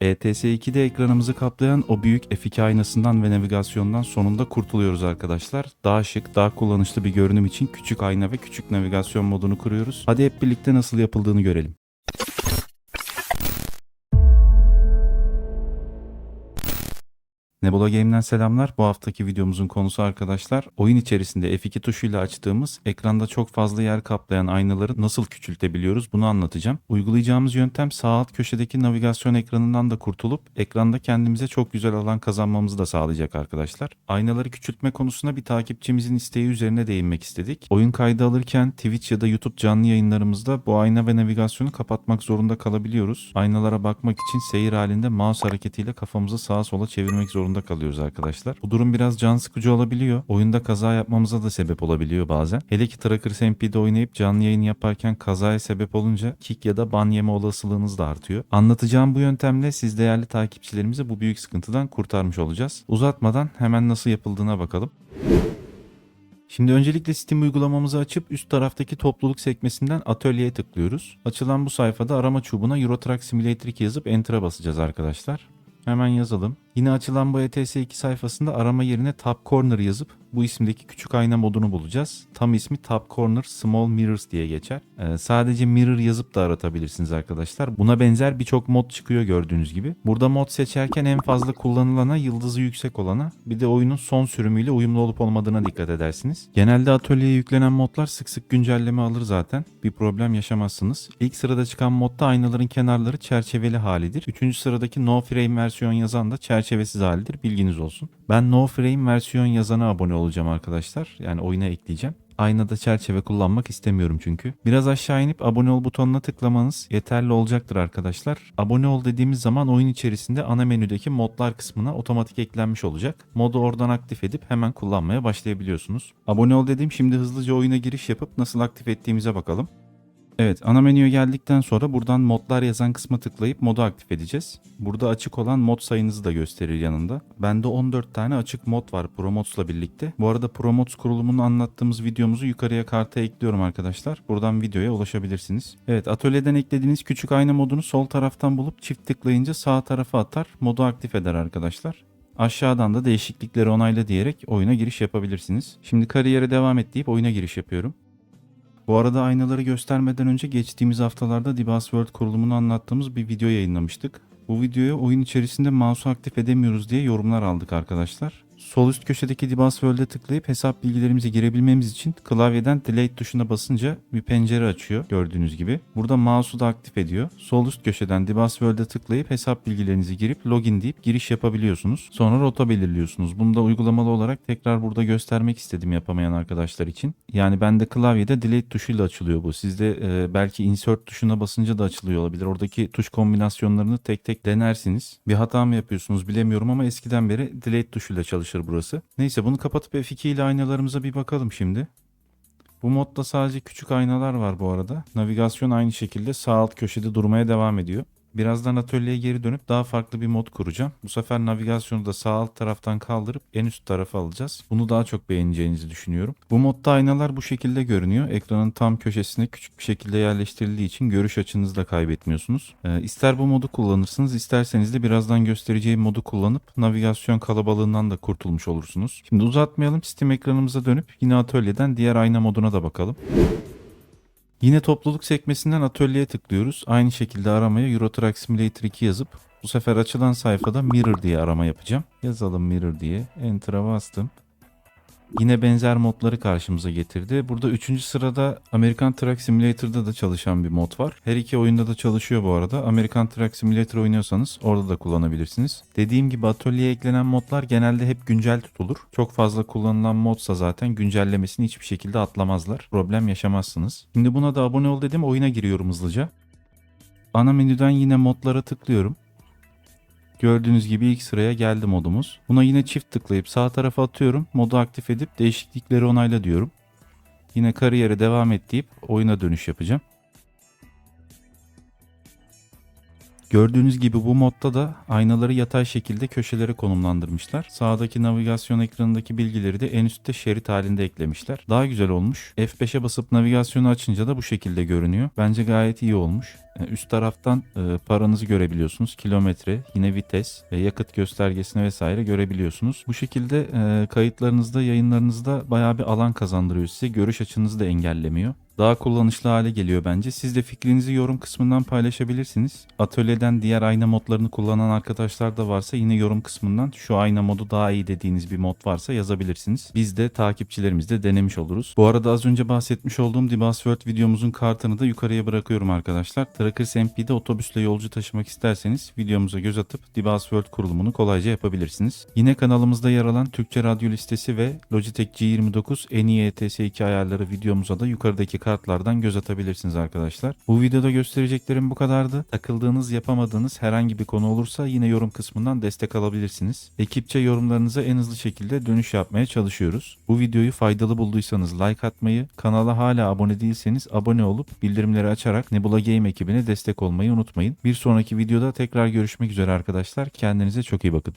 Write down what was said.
ETS 2'de ekranımızı kaplayan o büyük F2 aynasından ve navigasyondan sonunda kurtuluyoruz arkadaşlar. Daha şık, daha kullanışlı bir görünüm için küçük ayna ve küçük navigasyon modunu kuruyoruz. Hadi hep birlikte nasıl yapıldığını görelim. Nebula Game'den selamlar. Bu haftaki videomuzun konusu arkadaşlar oyun içerisinde F2 tuşuyla açtığımız ekranda çok fazla yer kaplayan aynaları nasıl küçültebiliyoruz bunu anlatacağım. Uygulayacağımız yöntem sağ alt köşedeki navigasyon ekranından da kurtulup ekranda kendimize çok güzel alan kazanmamızı da sağlayacak arkadaşlar. Aynaları küçültme konusuna bir takipçimizin isteği üzerine değinmek istedik. Oyun kaydı alırken Twitch ya da YouTube canlı yayınlarımızda bu ayna ve navigasyonu kapatmak zorunda kalabiliyoruz. Aynalara bakmak için seyir halinde mouse hareketiyle kafamızı sağa sola çevirmek zorunda kalıyoruz arkadaşlar. Bu durum biraz can sıkıcı olabiliyor. Oyunda kaza yapmamıza da sebep olabiliyor bazen. Hele ki Trackers MP'de oynayıp canlı yayın yaparken kazaya sebep olunca kick ya da ban yeme olasılığınız da artıyor. Anlatacağım bu yöntemle siz değerli takipçilerimizi bu büyük sıkıntıdan kurtarmış olacağız. Uzatmadan hemen nasıl yapıldığına bakalım. Şimdi öncelikle Steam uygulamamızı açıp üst taraftaki topluluk sekmesinden atölyeye tıklıyoruz. Açılan bu sayfada arama çubuğuna Euro Truck Simulator 2 yazıp Enter'a basacağız arkadaşlar. Hemen yazalım. Yine açılan bu ETS2 sayfasında arama yerine Top Corner yazıp bu isimdeki küçük ayna modunu bulacağız. Tam ismi Top Corner Small Mirrors diye geçer. Ee, sadece Mirror yazıp da aratabilirsiniz arkadaşlar. Buna benzer birçok mod çıkıyor gördüğünüz gibi. Burada mod seçerken en fazla kullanılana, yıldızı yüksek olana, bir de oyunun son sürümüyle uyumlu olup olmadığına dikkat edersiniz. Genelde atölyeye yüklenen modlar sık sık güncelleme alır zaten. Bir problem yaşamazsınız. İlk sırada çıkan modda aynaların kenarları çerçeveli halidir. Üçüncü sıradaki No Frame versiyon yazan da çerçevesiz halidir. Bilginiz olsun. Ben No Frame versiyon yazana abone olacağım arkadaşlar. Yani oyuna ekleyeceğim. Aynada çerçeve kullanmak istemiyorum çünkü. Biraz aşağı inip abone ol butonuna tıklamanız yeterli olacaktır arkadaşlar. Abone ol dediğimiz zaman oyun içerisinde ana menüdeki modlar kısmına otomatik eklenmiş olacak. Modu oradan aktif edip hemen kullanmaya başlayabiliyorsunuz. Abone ol dediğim şimdi hızlıca oyuna giriş yapıp nasıl aktif ettiğimize bakalım. Evet ana menüye geldikten sonra buradan modlar yazan kısma tıklayıp modu aktif edeceğiz. Burada açık olan mod sayınızı da gösterir yanında. Bende 14 tane açık mod var Promods'la birlikte. Bu arada Promods kurulumunu anlattığımız videomuzu yukarıya karta ekliyorum arkadaşlar. Buradan videoya ulaşabilirsiniz. Evet atölyeden eklediğiniz küçük ayna modunu sol taraftan bulup çift tıklayınca sağ tarafa atar. Modu aktif eder arkadaşlar. Aşağıdan da değişiklikleri onayla diyerek oyuna giriş yapabilirsiniz. Şimdi kariyere devam et deyip oyuna giriş yapıyorum. Bu arada aynaları göstermeden önce geçtiğimiz haftalarda Dibas World kurulumunu anlattığımız bir video yayınlamıştık. Bu videoya oyun içerisinde mouse'u aktif edemiyoruz diye yorumlar aldık arkadaşlar. Sol üst köşedeki Dibas World'e tıklayıp hesap bilgilerimizi girebilmemiz için klavyeden Delete tuşuna basınca bir pencere açıyor gördüğünüz gibi. Burada mouse'u da aktif ediyor. Sol üst köşeden Dibas World'e tıklayıp hesap bilgilerinizi girip login deyip giriş yapabiliyorsunuz. Sonra rota belirliyorsunuz. Bunu da uygulamalı olarak tekrar burada göstermek istedim yapamayan arkadaşlar için. Yani bende klavyede Delete tuşuyla açılıyor bu. Sizde e, belki Insert tuşuna basınca da açılıyor olabilir. Oradaki tuş kombinasyonlarını tek tek denersiniz. Bir hata mı yapıyorsunuz bilemiyorum ama eskiden beri Delete tuşuyla çalışır burası. Neyse bunu kapatıp F2 ile aynalarımıza bir bakalım şimdi. Bu modda sadece küçük aynalar var bu arada. Navigasyon aynı şekilde sağ alt köşede durmaya devam ediyor. Birazdan atölyeye geri dönüp daha farklı bir mod kuracağım. Bu sefer navigasyonu da sağ alt taraftan kaldırıp en üst tarafa alacağız. Bunu daha çok beğeneceğinizi düşünüyorum. Bu modda aynalar bu şekilde görünüyor. Ekranın tam köşesine küçük bir şekilde yerleştirildiği için görüş açınızı da kaybetmiyorsunuz. Ee, ister bu modu kullanırsınız isterseniz de birazdan göstereceğim modu kullanıp navigasyon kalabalığından da kurtulmuş olursunuz. Şimdi uzatmayalım Steam ekranımıza dönüp yine atölyeden diğer ayna moduna da bakalım. Yine topluluk sekmesinden atölyeye tıklıyoruz. Aynı şekilde aramaya Euro Simulator 2 yazıp bu sefer açılan sayfada Mirror diye arama yapacağım. Yazalım Mirror diye. Enter'a bastım. Yine benzer modları karşımıza getirdi. Burada 3. sırada American Truck Simulator'da da çalışan bir mod var. Her iki oyunda da çalışıyor bu arada. American Truck Simulator oynuyorsanız orada da kullanabilirsiniz. Dediğim gibi atölyeye eklenen modlar genelde hep güncel tutulur. Çok fazla kullanılan modsa zaten güncellemesini hiçbir şekilde atlamazlar. Problem yaşamazsınız. Şimdi buna da abone ol dedim. Oyuna giriyorum hızlıca. Ana menüden yine modlara tıklıyorum. Gördüğünüz gibi ilk sıraya geldi modumuz. Buna yine çift tıklayıp sağ tarafa atıyorum. Modu aktif edip değişiklikleri onayla diyorum. Yine kariyere devam et deyip oyuna dönüş yapacağım. Gördüğünüz gibi bu modda da aynaları yatay şekilde köşelere konumlandırmışlar. Sağdaki navigasyon ekranındaki bilgileri de en üstte şerit halinde eklemişler. Daha güzel olmuş. F5'e basıp navigasyonu açınca da bu şekilde görünüyor. Bence gayet iyi olmuş. E, Üst taraftan e, paranızı görebiliyorsunuz. Kilometre, yine vites yakıt göstergesini vesaire görebiliyorsunuz. Bu şekilde e, kayıtlarınızda, yayınlarınızda bayağı bir alan kazandırıyor size. Görüş açınızı da engellemiyor. Daha kullanışlı hale geliyor bence. Siz de fikrinizi yorum kısmından paylaşabilirsiniz. Atölyeden diğer ayna modlarını kullanan arkadaşlar da varsa yine yorum kısmından şu ayna modu daha iyi dediğiniz bir mod varsa yazabilirsiniz. Biz de takipçilerimizle denemiş oluruz. Bu arada az önce bahsetmiş olduğum Dibas World videomuzun kartını da yukarıya bırakıyorum arkadaşlar. Trackers MP'de otobüsle yolcu taşımak isterseniz videomuza göz atıp Dibas World kurulumunu kolayca yapabilirsiniz. Yine kanalımızda yer alan Türkçe radyo listesi ve Logitech G29 en iyi ETS2 ayarları videomuza da yukarıdaki kartlardan göz atabilirsiniz arkadaşlar. Bu videoda göstereceklerim bu kadardı. Takıldığınız, yapamadığınız herhangi bir konu olursa yine yorum kısmından destek alabilirsiniz. Ekipçe yorumlarınıza en hızlı şekilde dönüş yapmaya çalışıyoruz. Bu videoyu faydalı bulduysanız like atmayı, kanala hala abone değilseniz abone olup bildirimleri açarak Nebula Game ekibine destek olmayı unutmayın. Bir sonraki videoda tekrar görüşmek üzere arkadaşlar. Kendinize çok iyi bakın.